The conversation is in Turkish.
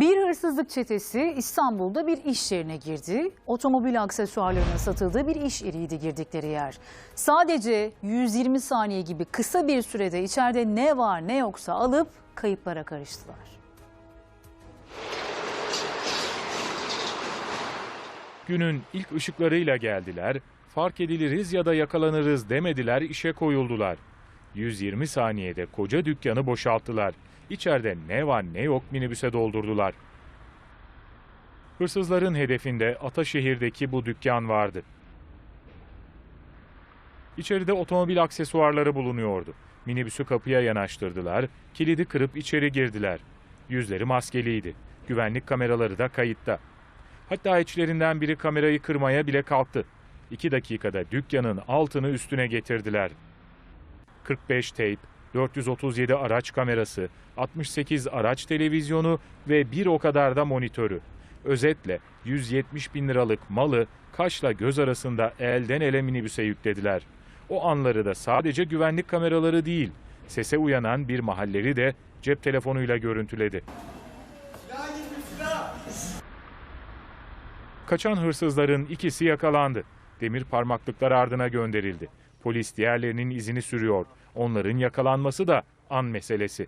Bir hırsızlık çetesi İstanbul'da bir iş yerine girdi. Otomobil aksesuarlarının satıldığı bir iş yeriydi girdikleri yer. Sadece 120 saniye gibi kısa bir sürede içeride ne var ne yoksa alıp kayıplara karıştılar. Günün ilk ışıklarıyla geldiler, fark ediliriz ya da yakalanırız demediler, işe koyuldular. 120 saniyede koca dükkanı boşalttılar. İçeride ne var ne yok minibüse doldurdular. Hırsızların hedefinde Ataşehir'deki bu dükkan vardı. İçeride otomobil aksesuarları bulunuyordu. Minibüsü kapıya yanaştırdılar, kilidi kırıp içeri girdiler. Yüzleri maskeliydi. Güvenlik kameraları da kayıtta. Hatta içlerinden biri kamerayı kırmaya bile kalktı. İki dakikada dükkanın altını üstüne getirdiler. 45 teyp, 437 araç kamerası, 68 araç televizyonu ve bir o kadar da monitörü. Özetle 170 bin liralık malı kaşla göz arasında elden ele minibüse yüklediler. O anları da sadece güvenlik kameraları değil, sese uyanan bir mahalleri de cep telefonuyla görüntüledi. Kaçan hırsızların ikisi yakalandı. Demir parmaklıklar ardına gönderildi. Polis diğerlerinin izini sürüyor. Onların yakalanması da an meselesi.